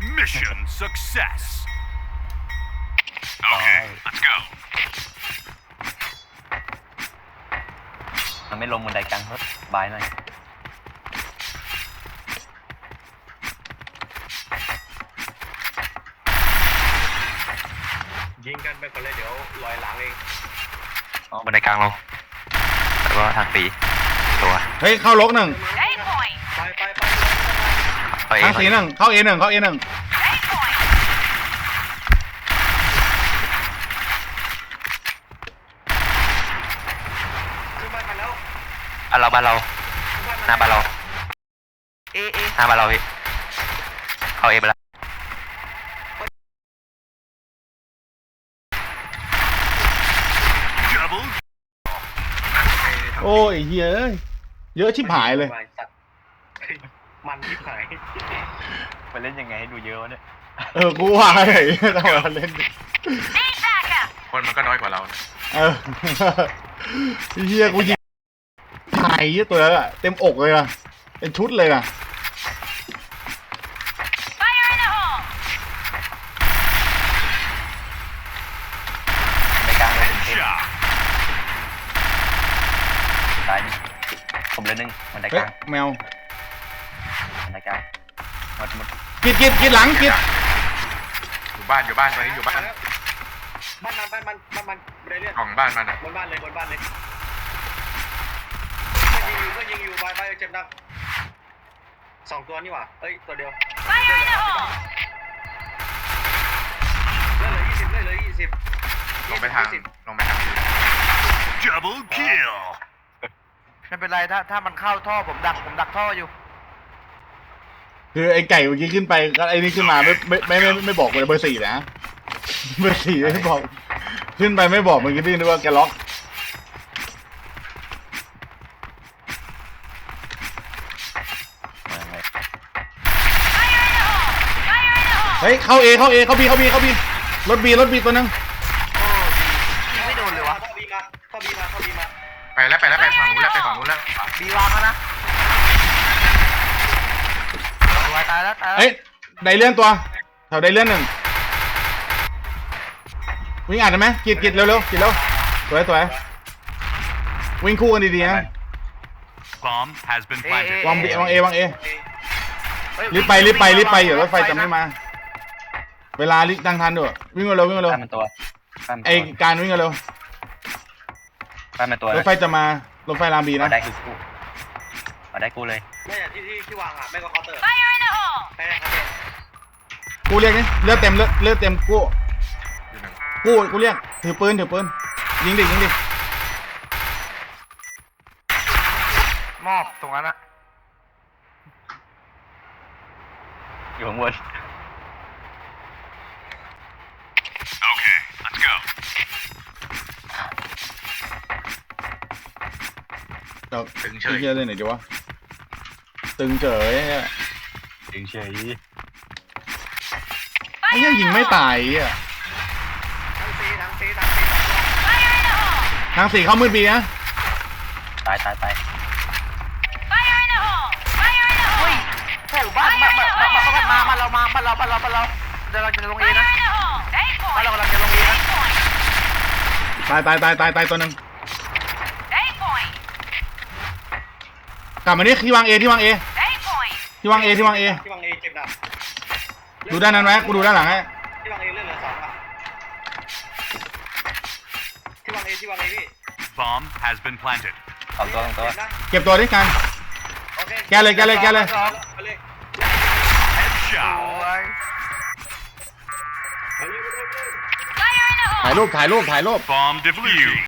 Mission success. Okay, let's go. มันไม่ลงบันไดกลางรถบายหน่อย ยิงกันไปก่อนเลยเดี๋ยวลอยหลังเองอ๋อบันไดกลางเราแล้วก็ทางสีตัว เฮ้ยเข้าลกหนึ่งไปไปไป ไปเอทางงสีหนึ่งเข้าเอหนึ่งเข้าเอหนึ่งขึ้นบ้านมาแล้วบ้านเราบ้านเราขึ้นหน้าบ้านเราเอเอหน้าบ้านเราพี่เข้าเอไปแล้ว Double โอ้ยเฮ้ยเยอะชิบหายเลย สัตว์ มันชิบหายไปเล่นยังไงให้ดูเยอะวะเนี่ยเออกูว่าเลยต้องมาเล่นคนมันก็น้อยกว่าเรานะเออเฮียกูยิงหายเหี้ยตัวนั้นอะเต็มอกเลยอะเป็นชุดเลยอะบันไดกลางเลยเอ shot. ตายหนึ่งผมเลยหนึ่งบันไดกเฮ้ยลางแมวบั นไดกลางหมดหมดกิดกิดกิดหลังกิดอยู่บ้านอยู่บ้านตอนนี้อยู่บ้านบ้านมันบ้านมันบ้านมันบันไดเลื่อนของบ้านมันอะบนบ้านเลยบนบ้านเลยก็ยิงอยู่ก็ยิงอยู่ไปไปเจ็บหนักสองตัวนี่หว่าเอ้ยตัวเดียวเลื่อนเหลือยี่สิบเลื่อนเหลือยี่สิบลงไปทางลงไปทาง Double kill. ไม่เป็นไรถ้าถ้ามันเข้าท่อผมดักผมดักท่ออยู่ คือไอ้ไก่เมื่อกี้ขึ้นไปก็ไอ้นี่ขึ้นมาไม่ไม่ไม่ไม่ไม่บอกเลยเบอร์สี่นะเบอร์สี่ไม่บอก ขึ้นไปไม่บอกเมื่อกี้พี่นึกว่าแกล็อกมาเลยเฮ้ยเข้าเอเข้าเอเข้าบีเข้าบีเข้าบีรถบีรถบีตัวหนึงโอ้ดียิงไม่โดนเลยวะเข้าบีมาเข้าบีมาเข้าบีมาไปแล้วไปแล้วไปฝั่งนู้นแล้วไปฝั่งนู้นแล้วบีวางแล้วนะายแล้วตายแล้วเฮ้ยไดเลื่อนตัวแถวไดเลื่อนหนึ่งวิ่งอ่านได้ไหมกิดกิดเร็วเร็วกิดเร็วสวยสวยวิ่งคู่กันดีๆนะ Bomb has been เอเอ planted. วางบีวางเอวางเอเฮ้ยรีบไปรีบไปรีบไปเดี๋ยวรถไฟจะไม่มา เวลารีบตั้งทันด้วยวิ่งมาเร็ววิ่งมาเร็วบ้านมันตัวบ้านมันไอ้ตัวการวิ่งมาเร็วบ้านมันตัวรถไฟจะมารถไฟรามบีมานะได้คือกูมาได้กูเลย ไม่อย่างที่ที่ที่วางอะไม่ก็เคาน์เตอร์ไม่ ได้เคาน์เตอร์กูเรียกนี่เลือดเต็มเลือดเลือดเต็มกูอยู่หนึ่งกูกูเรียกถือปืนถือปืนยิงดิยิงดิมอบตรงนั้นอะอยู่ข้างบน Okay, let's go. เดี๋ยวตึงเฉไอ้ยเหี้ยเล่นไหนดีวะตึงเฉยไอ้เหี้ยถึง เฉยไอ้เหี้ยยิงไม่ตายไอ้เหี้ยทั้งซีทั้งซีทั้งซีทั้งตัวทางสี่เข้ามืดบีนะตายตายตายเฮ้ยโอ้บ้านบ้านบ้านบ้านบ้านบ้านมาบ้านเรามาบ้านเราบ้านเราบ้านเราเดี๋ยวเราจะลงเอนะบ้านเรากำลังจะลงเอนะตายตายตายตายตายตัวหนึ่งกลับมานี่ที่วางเอที่วางเอ ที่วางเอที่วางเอที่วางเอเจ็บหนักดูด้านนั้นไว้กูดูด้านหลังให้ที่วางเอเลื่อนเหลือสองอะที่วางเอที่วางเอพี่ Bomb has been planted. สองตัวสองตัว เจ็บนะเก็บตัวดิกัน โอเคแกเลยแกเลยแกเลยไปเลย Headshot. โอ้ยไปเลยไปเลยไปเลย ถ่ายรูปถ่ายรูปถ่ายรูป Bomb defused.